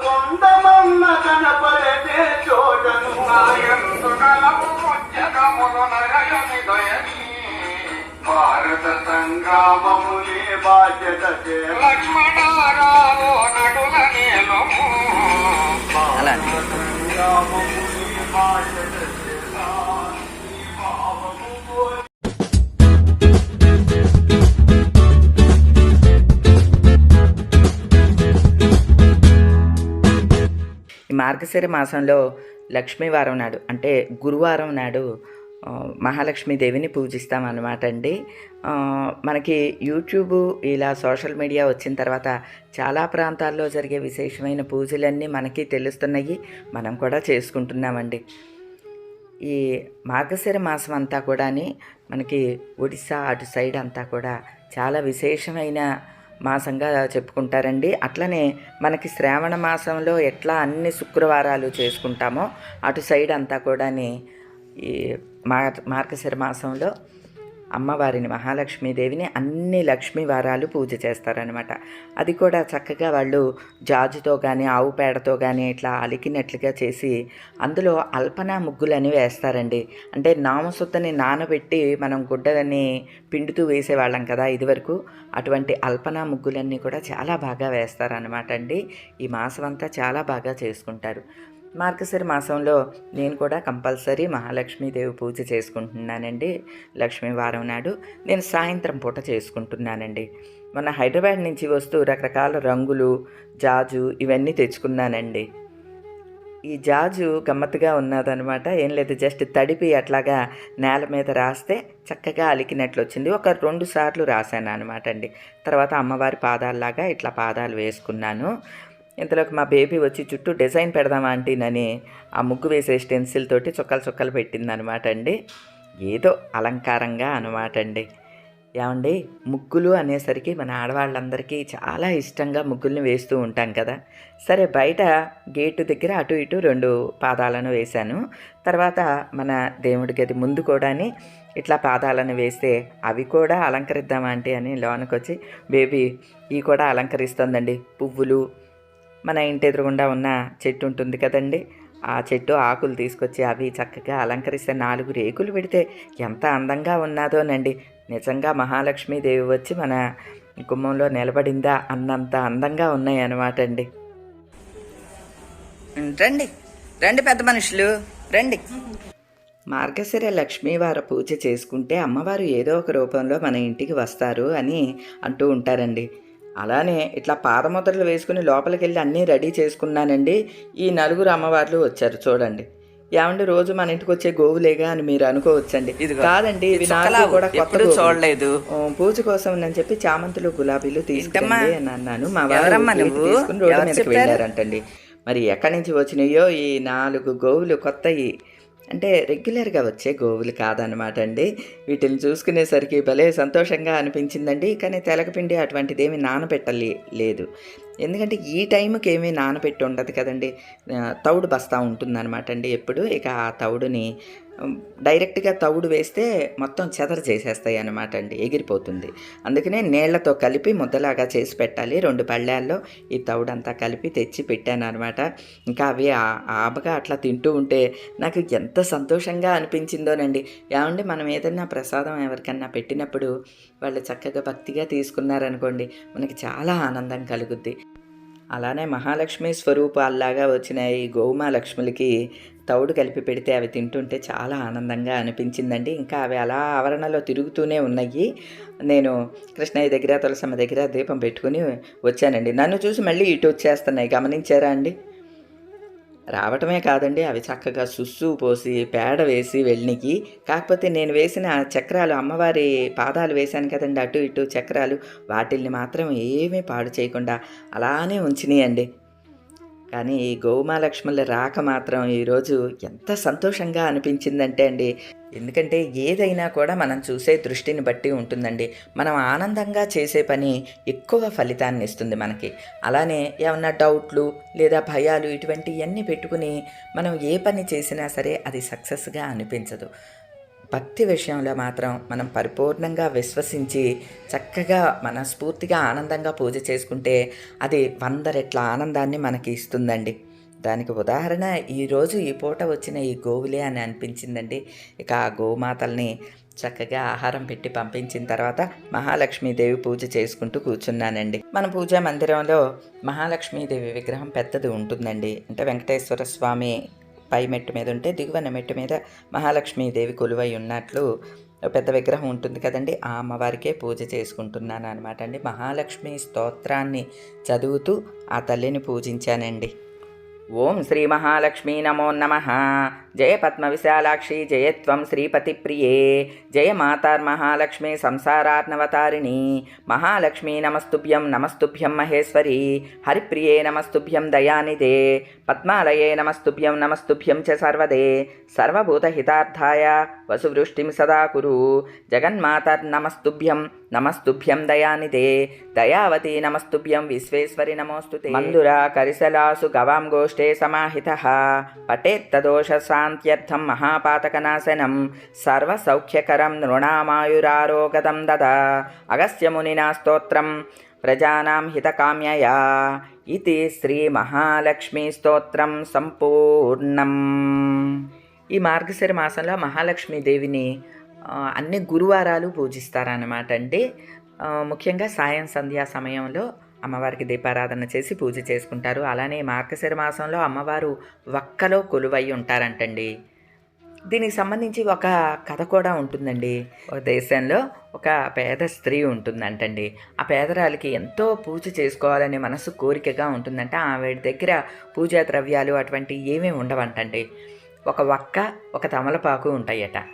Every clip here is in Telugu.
కనుగొందమన్న కనపడతే చోటను భారత సంగ్రామములే బాధ్యత లక్ష్మణారావు నడుల నీలము. అలాంటి సంగ్రామములే బాధ్యత మార్గశిర మాసంలో లక్ష్మీవారం నాడు అంటే గురువారం నాడు మహాలక్ష్మీదేవిని పూజిస్తామన్నమాట అండి. మనకి యూట్యూబ్ ఇలా సోషల్ మీడియా వచ్చిన తర్వాత చాలా ప్రాంతాల్లో జరిగే విశేషమైన పూజలన్నీ మనకి తెలుస్తున్నాయి. మనం కూడా చేసుకుంటున్నామండి. ఈ మార్గశిర మాసం అంతా కూడా మనకి ఒడిశా అటు సైడ్ అంతా కూడా చాలా విశేషమైన మాసంగా చెప్పుకుంటారండి. అట్లనే మనకి శ్రావణ మాసంలో ఎట్లా అన్ని శుక్రవారాలు చేసుకుంటామో అటు సైడ్ అంతా కూడాని ఈ మార్ మార్గశిర మాసంలో అమ్మవారిని మహాలక్ష్మీదేవిని అన్ని లక్ష్మీ వారాలు పూజ చేస్తారనమాట అది కూడా చక్కగా వాళ్ళు జాజుతో కానీ ఆవు పేడతో కానీ ఇట్లా అలికినట్లుగా చేసి అందులో అల్పన ముగ్గులని వేస్తారండి. అంటే నామసుద్దని నానబెట్టి మనం గుడ్డని పిండుతూ వేసేవాళ్ళం కదా ఇదివరకు అటువంటి అల్పన ముగ్గులన్నీ కూడా చాలా బాగా వేస్తారనమాట అండి. ఈ మాసం అంతా చాలా బాగా చేసుకుంటారు. మార్గశిర మాసంలో నేను కూడా కంపల్సరీ మహాలక్ష్మీదేవి పూజ చేసుకుంటున్నానండి. లక్ష్మీవారం నాడు నేను సాయంత్రం పూట చేసుకుంటున్నానండి. మొన్న హైదరాబాద్ నుంచి వస్తూ రకరకాల రంగులు జాజు ఇవన్నీ తెచ్చుకున్నానండి. ఈ జాజు గమ్మత్తుగా ఉన్నదనమాట ఏం లేదు జస్ట్ తడిపి అట్లాగా నేల మీద రాస్తే చక్కగా అలికినట్లు వచ్చింది ఒక రెండు సార్లు రాశాను అనమాట అండి. తర్వాత అమ్మవారి పాదాల్లాగా ఇట్లా పాదాలు వేసుకున్నాను. ఇంతలోకి మా బేబీ వచ్చి చుట్టూ డిజైన్ పెడదామా ఆంటీనని ఆ ముగ్గు వేసే స్టెన్సిల్ తోటి చుక్కలు చుక్కలు పెట్టింది అనమాట అండి. ఏదో అలంకారంగా అనమాట అండి. ఏమండి? ముగ్గులు అనేసరికి మన ఆడవాళ్ళందరికీ చాలా ఇష్టంగా ముగ్గుల్ని వేస్తూ ఉంటాం కదా. సరే బయట గేటు దగ్గర అటు ఇటు రెండు పాదాలను వేశాను. తర్వాత మన దేవుడి గది ముందు కూడాని ఇట్లా పాదాలను వేస్తే అవి కూడా అలంకరిద్దామంటే అని లోనకొచ్చి బేబీ ఇవి కూడా అలంకరిస్తుందండి. పువ్వులు మన ఇంటి ఎదురుగుండా ఉన్న చెట్టు ఉంటుంది కదండి. ఆ చెట్టు ఆకులు తీసుకొచ్చి అవి చక్కగా అలంకరిస్తే నాలుగు రేకులు పెడితే ఎంత అందంగా ఉన్నాదోనండి. నిజంగా మహాలక్ష్మీదేవి వచ్చి మన గుమ్మంలో నిలబడిందా అన్నంత అందంగా ఉన్నాయి అన్నమాట అండి రండి. రండి పెద్ద మనుషులు. రండి. మార్గశిర లక్ష్మీవార పూజ చేసుకుంటే అమ్మవారు ఏదో ఒక రూపంలో మన ఇంటికి వస్తారు అని అంటూ ఉంటారండి. అలానే ఇట్లా పాదముద్రలు వేసుకుని లోపలికి వెళ్ళి అన్నీ రెడీ చేసుకున్నానండి ఈ నలుగురు అమ్మవార్లు వచ్చారు చూడండి ఏమండి రోజు మన ఇంటికి వచ్చే గోవులేగా అని మీరు అనుకోవచ్చండి. కాదండి ఇవి. కూడా కొత్త. చూడలేదు. పూజ కోసం అని చెప్పి చామంతులు గులాబీలు ఏంటమ్మా? అని అన్నాను మా వారు? తీసుకుని రోడ్డు మీదకి? వెళ్ళారంటండి మరి ఎక్కడి నుంచి వచ్చినాయో ఈ నాలుగు గోవులు కొత్తవి అంటే రెగ్యులర్గా వచ్చే గోవులు కాదనమాట అండి. వీటిని చూసుకునేసరికి భలే సంతోషంగా అనిపించిందండి. కానీ తెలకపిండి అటువంటిది నానబెట్టలే లేదు. ఎందుకంటే ఈ టైంకి ఏమీ నానబెట్టి ఉండదు కదండి. తౌడు బస్తా ఉంటుందన్నమాట అండి ఎప్పుడు. ఇక ఆ తౌడుని డైరెక్ట్గా తవుడు వేస్తే మొత్తం చెదర చేసేస్తాయి అన్నమాట అండి ఎగిరిపోతుంది. అందుకనే నీళ్ళతో కలిపి ముద్దలాగా చేసి పెట్టాలి. రెండు పళ్ళాల్లో ఈ తవుడంతా కలిపి తెచ్చి పెట్టాను అనమాట ఇంకా అవి ఆ- ఆబగా అట్లా తింటూ ఉంటే నాకు ఎంత సంతోషంగా అనిపించిందోనండి. ఏమండి మనం ఏదైనా ప్రసాదం ఎవరికన్నా పెట్టినప్పుడు వాళ్ళు చక్కగా భక్తిగా తీసుకున్నారనుకోండి మనకి చాలా ఆనందం కలుగుద్ది. అలానే మహాలక్ష్మి స్వరూపాల్లాగా వచ్చిన ఈ గోమాలక్ష్ములకి తౌడు కలిపి పెడితే అవి తింటుంటే చాలా ఆనందంగా అనిపించిందండి. ఇంకా అవి అలా ఆవరణలో తిరుగుతూనే ఉన్నాయి. నేను కృష్ణయ్య దగ్గర తులసమ్మ దగ్గర దీపం పెట్టుకుని వచ్చానండి. నన్ను చూసి మళ్ళీ ఇటు వచ్చేస్తున్నాయి. గమనించారా అండి? రావటమే కాదండి అవి చక్కగా సుస్సు పోసి పేడ వేసి వెళ్ళనికి. కాకపోతే నేను వేసిన చక్రాలు అమ్మవారి పాదాలు వేశాను కదండి అటు ఇటు చక్రాలు వాటిల్ని మాత్రం ఏమీ పాడు చేయకుండా అలానే ఉంచినాయండి. కానీ ఈ గోమాలక్ష్ముల రాక మాత్రం ఈరోజు ఎంత సంతోషంగా అనిపించిందంటే అండి. ఎందుకంటే ఏదైనా కూడా మనం చూసే దృష్టిని బట్టి ఉంటుందండి. మనం ఆనందంగా చేసే పని ఎక్కువ ఫలితాన్ని ఇస్తుంది మనకి. అలానే ఏమన్నా డౌట్లు లేదా భయాలు ఇటువంటివన్నీ పెట్టుకుని మనం ఏ పని చేసినా సరే అది సక్సెస్గా అనిపించదు. భక్తి విషయంలో మాత్రం మనం పరిపూర్ణంగా విశ్వసించి చక్కగా మనస్ఫూర్తిగా ఆనందంగా పూజ చేసుకుంటే అది వంద రెట్ల ఆనందాన్ని మనకి ఇస్తుందండి. దానికి ఉదాహరణ ఈరోజు ఈ పూట వచ్చిన ఈ గోవులే అని అనిపించిందండి. ఇక ఆ గోమాతల్ని చక్కగా ఆహారం పెట్టి పంపించిన తర్వాత మహాలక్ష్మీదేవి పూజ చేసుకుంటూ కూర్చున్నానండి. మన పూజా మందిరంలో మహాలక్ష్మీదేవి విగ్రహం పెద్దది ఉంటుందండి. అంటే వెంకటేశ్వర స్వామి పై మెట్టు మీద ఉంటే దిగువన మెట్టు మీద మహాలక్ష్మీదేవి కొలువై ఉన్నట్లు పెద్ద విగ్రహం ఉంటుంది కదండి. ఆ అమ్మవారికే పూజ చేసుకుంటున్నాను అనమాట అండి. మహాలక్ష్మి స్తోత్రాన్ని చదువుతూ ఆ తల్లిని పూజించానండి. ఓం శ్రీ మహాలక్ష్మీ నమో నమ. జయ పద్మ విశాలాక్షి జయత్వం శ్రీపతి ప్రియే జయ మాతార్మహాలక్ష్మి సంసారార్ణవతారిణి మహాలక్ష్మీ నమస్తుభ్యం నమస్తుభ్యం మహేశ్వరి హరిప్రియే నమస్తుభ్యం దయానిదే పద్మాలయే నమస్తుభ్యం నమస్తుభ్యం చ సర్వదే సర్వభూతహితార్థాయ వసువృష్టిం సదా కురు జగన్మాతర్నమస్తుభ్యం నమస్తుభ్యం దయానిదే దయావతి నమస్తుభ్యం విశ్వేశ్వరి నమోస్తు మందుర కరిసలాసు గవాం గోష్ఠే సమాహిత పటేత్తదోష శాంత్యర్థం మహాపాతకనాశనం. సర్వసౌఖ్యకరం నృణామాయురారోగదం దద. అగస్త్యమునినా స్తోత్రం. ప్రజానాం హితకామ్యయా. ఇది శ్రీ స్తోత్రం సంపూర్ణం. ఈ మార్గశిర మాసంలో మహాలక్ష్మీదేవిని అన్ని గురువారాలు పూజిస్తారన్నమాట అండి. ముఖ్యంగా సాయం సంధ్యా సమయంలో అమ్మవారికి దీపారాధన చేసి పూజ చేసుకుంటారు. అలానే మార్గశిర మాసంలో అమ్మవారు వక్కలో కొలువై ఉంటారంటండి. దీనికి సంబంధించి ఒక కథ కూడా ఉంటుందండి. ఒక దేశంలో ఒక పేద స్త్రీ ఉంటుందంటండి. ఆ పేదరాలకి ఎంతో పూజ చేసుకోవాలనే మనసు కోరికగా ఉంటుందంట. ఆవిడ దగ్గర పూజా ద్రవ్యాలు అటువంటి ఏమీ ఉండవంటండి. ఒక వక్క ఒక తమలపాకు ఉంటాయట.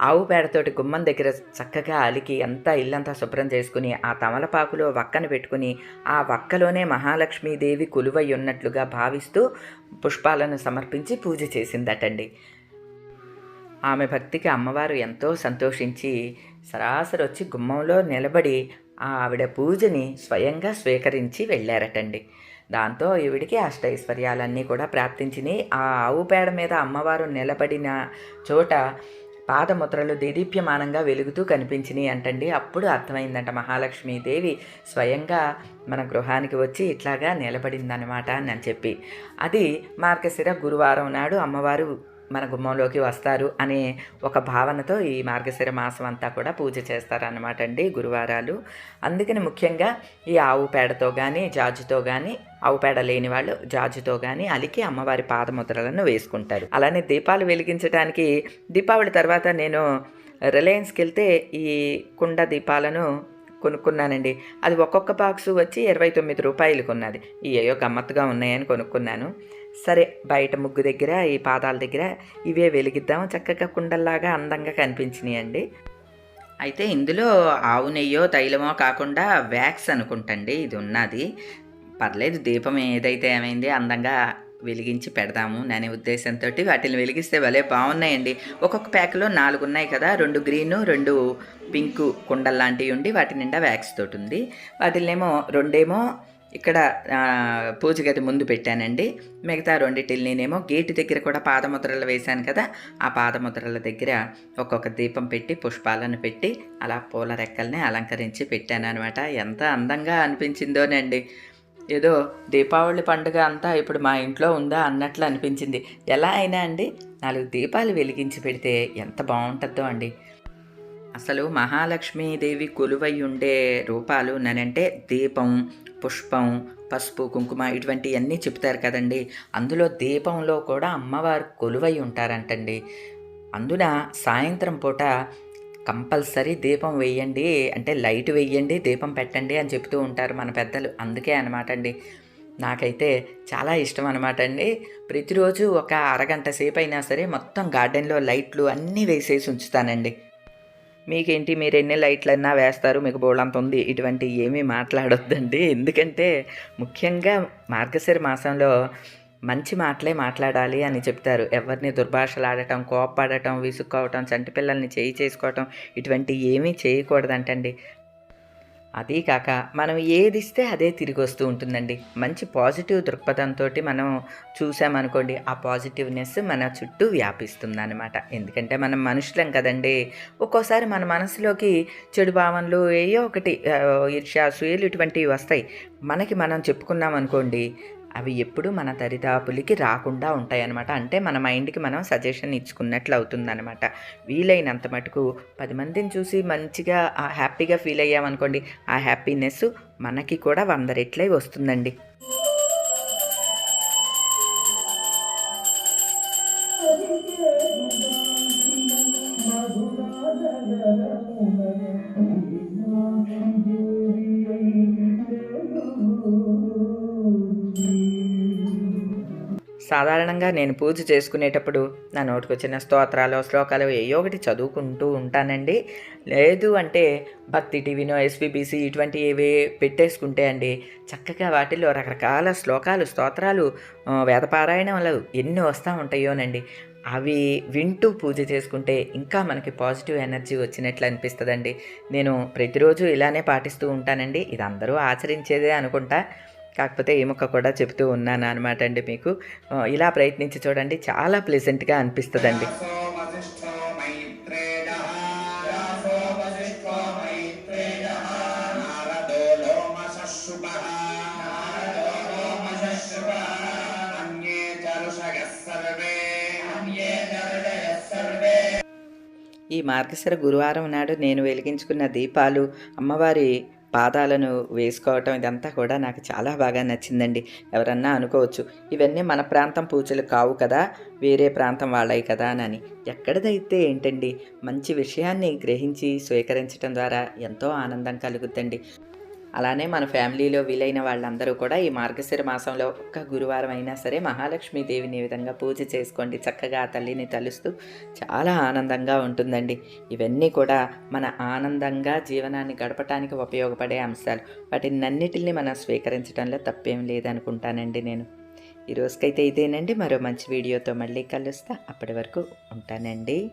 ఆవు పేడతోటి గుమ్మం దగ్గర చక్కగా అలికి అంతా ఇల్లంతా శుభ్రం చేసుకుని ఆ తమలపాకులో వక్కను పెట్టుకుని ఆ వక్కలోనే మహాలక్ష్మీదేవి కొలువై ఉన్నట్లుగా భావిస్తూ పుష్పాలను సమర్పించి పూజ చేసిందటండి. ఆమె భక్తికి అమ్మవారు ఎంతో సంతోషించి సరాసరి వచ్చి గుమ్మంలో నిలబడి ఆవిడ పూజని స్వయంగా స్వీకరించి వెళ్ళారటండి. దాంతో ఈవిడికి అష్టైశ్వర్యాలన్నీ కూడా ప్రాప్తించినాయి ఆ ఆవు పేడ మీద అమ్మవారు నిలబడిన చోట పాదముద్రలు దేదీప్యమానంగా వెలుగుతూ కనిపించినాయి అంటండి. అప్పుడు అర్థమైందంట మహాలక్ష్మీదేవి. స్వయంగా మన గృహానికి వచ్చి ఇట్లాగా నిలబడిందనమాట అని చెప్పి. అది మార్గశిర గురువారం నాడు అమ్మవారు మన గుమ్మంలోకి వస్తారు అనే ఒక భావనతో ఈ మార్గశిర మాసం అంతా కూడా పూజ చేస్తారన్నమాట అండి గురువారాలు. అందుకని ముఖ్యంగా ఈ ఆవు పేడతో కానీ జాజుతో కానీ ఆవు పేడ లేని వాళ్ళు జాజుతో కానీ అలికి అమ్మవారి పాదముద్రలను వేసుకుంటారు. అలానే దీపాలు వెలిగించడానికి దీపావళి తర్వాత నేను రిలయన్స్కి వెళ్తే ఈ కుండ దీపాలను కొనుక్కున్నానండి. అది ఒక్కొక్క బాక్సు వచ్చి ఇరవై తొమ్మిది రూపాయలకు ఉన్నది ఈ ఏయో గమ్మత్తుగా ఉన్నాయని కొనుక్కున్నాను. సరే బయట ముగ్గు దగ్గర ఈ పాదాల దగ్గర ఇవే వెలిగిద్దాం. చక్కగా కుండల్లాగా అందంగా కనిపించినాయి అండి అయితే ఇందులో ఆవు నెయ్యో తైలమో కాకుండా వ్యాక్స్ అనుకుంటండి. ఇది ఉన్నది. పర్లేదు దీపం ఏదైతే ఏమైంది అందంగా వెలిగించి పెడదాము అనే ఉద్దేశంతో వాటిని వెలిగిస్తే భలే బాగున్నాయండి. ఒక్కొక్క ప్యాక్లో నాలుగు ఉన్నాయి కదా రెండు గ్రీను రెండు పింక్ కుండల్లాంటివి ఉండి వాటి నిండా వ్యాక్స్ తోటి ఉంది. వాటిల్నేమో రెండేమో ఇక్కడ పూజ గది ముందు పెట్టానండి. మిగతా రెండిటినేమో గేటు దగ్గర కూడా పాదముద్రలు వేశాను కదా ఆ పాదముద్రల దగ్గర ఒక్కొక్క దీపం పెట్టి పుష్పాలను పెట్టి అలా పూల రెక్కల్ని అలంకరించి పెట్టాను అనమాట ఎంత అందంగా అనిపించిందోనండి. ఏదో దీపావళి పండుగ అంతా ఇప్పుడు మా ఇంట్లో ఉందా అన్నట్లు అనిపించింది. ఎలా అయినా అండి నాలుగు దీపాలు వెలిగించి పెడితే ఎంత బాగుంటుందో అండి. అసలు మహాలక్ష్మీదేవి కొలువై ఉండే రూపాలు ననంటే దీపం పుష్పం పసుపు కుంకుమ ఇటువంటివన్నీ చెప్తారు కదండి. అందులో దీపంలో కూడా అమ్మవారు కొలువై ఉంటారంటండి. అందున సాయంత్రం పూట కంపల్సరీ దీపం వేయండి అంటే లైట్ వేయండి దీపం పెట్టండి అని చెప్తూ ఉంటారు మన పెద్దలు. అందుకే అనమాట అండి నాకైతే చాలా ఇష్టం అనమాట అండి ప్రతిరోజు ఒక అరగంట సేపు అయినా సరే మొత్తం గార్డెన్లో లైట్లు అన్నీ వేసేసి ఉంచుతానండి. మీకేంటి? మీరు ఎన్ని లైట్లన్నా వేస్తారు మీకు బోళ్ళంత ఉంది. ఇటువంటి ఏమీ మాట్లాడొద్దండి. ఎందుకంటే ముఖ్యంగా మార్గశిర మాసంలో మంచి మాటలే మాట్లాడాలి అని చెప్తారు. ఎవరిని దుర్భాషలాడటం కోప్పడటం విసుక్కోవటం చంటి పిల్లల్ని చేయి చేసుకోవటం ఇటువంటి ఏమీ చేయకూడదంటండి. అదీ కాక మనం ఏది ఇస్తే అదే తిరిగి వస్తూ ఉంటుందండి. మంచి పాజిటివ్ దృక్పథంతో మనం చూసామనుకోండి ఆ పాజిటివ్నెస్ మన చుట్టూ వ్యాపిస్తుంది అనమాట ఎందుకంటే మనం మనుషులం కదండి. ఒక్కోసారి మన మనసులోకి చెడు భావనలు ఏయో ఒకటి ఆ, ఈర్ష్య ఇటువంటివి వస్తాయి. మనకి మనం చెప్పుకున్నాం అనుకోండి అవి ఎప్పుడు మన దరిదాపులకి రాకుండా ఉంటాయన్నమాట. అంటే మన మైండ్కి మనం సజెషన్ ఇచ్చుకున్నట్లు అవుతుందన్నమాట. వీలైనంత మటుకు పది మందిని చూసి మంచిగా ఆ హ్యాపీగా ఫీల్ అయ్యామనుకోండి ఆ హ్యాపీనెస్ మనకి కూడా వంద రెట్లై వస్తుందండి. సాధారణంగా నేను పూజ చేసుకునేటప్పుడు నా నోటికి వచ్చిన స్తోత్రాలు శ్లోకాలు ఏయో ఒకటి చదువుకుంటూ ఉంటానండి. లేదు అంటే భక్తి టీవీనో ఎస్విబిసి ఇటువంటి ఏవి పెట్టేసుకుంటే అండి చక్కగా వాటిల్లో రకరకాల శ్లోకాలు స్తోత్రాలు వేదపారాయణం వల్ల ఎన్ని వస్తూ ఉంటాయోనండి. అవి వింటూ పూజ చేసుకుంటే ఇంకా మనకి పాజిటివ్ ఎనర్జీ వచ్చినట్లు అనిపిస్తుందండి. నేను ప్రతిరోజు ఇలానే పాటిస్తూ ఉంటానండి. ఇది అందరూ ఆచరించేదే అనుకుంటా. కాకపోతే ఈ ముక్క కూడా చెప్తూ ఉన్నాను అనమాట అండి మీకు. ఇలా ప్రయత్నించి చూడండి చాలా ప్లెజెంట్గా అనిపిస్తుందండి. ఈ మార్గశిర గురువారం నాడు నేను వెలిగించుకున్న దీపాలు అమ్మవారి పాదాలను వేసుకోవటం ఇదంతా కూడా నాకు చాలా బాగా నచ్చిందండి. ఎవరన్నా అనుకోవచ్చు ఇవన్నీ మన ప్రాంతం పూజలు కావు కదా వేరే ప్రాంతం వాళ్ళవి కదా అని ఎక్కడిదైతే ఏంటండి మంచి విషయాన్ని గ్రహించి స్వీకరించడం ద్వారా ఎంతో ఆనందం కలుగుద్దండి. అలానే మన ఫ్యామిలీలో వీలైన వాళ్ళందరూ కూడా ఈ మార్గశిర మాసంలో ఒక్క గురువారం అయినా సరే మహాలక్ష్మీదేవిని ఈ విధంగా పూజ చేసుకోండి. చక్కగా ఆ తల్లిని తలుస్తూ చాలా ఆనందంగా ఉంటుందండి. ఇవన్నీ కూడా మన ఆనందంగా జీవనాన్ని గడపటానికి ఉపయోగపడే అంశాలు. వాటినన్నిటిని మనం స్వీకరించడంలో తప్పేం లేదనుకుంటానండి నేను. ఈ రోజుకైతే ఇదేనండి. మరో మంచి వీడియోతో మళ్ళీ కలుస్తా. అప్పటి వరకు ఉంటానండి.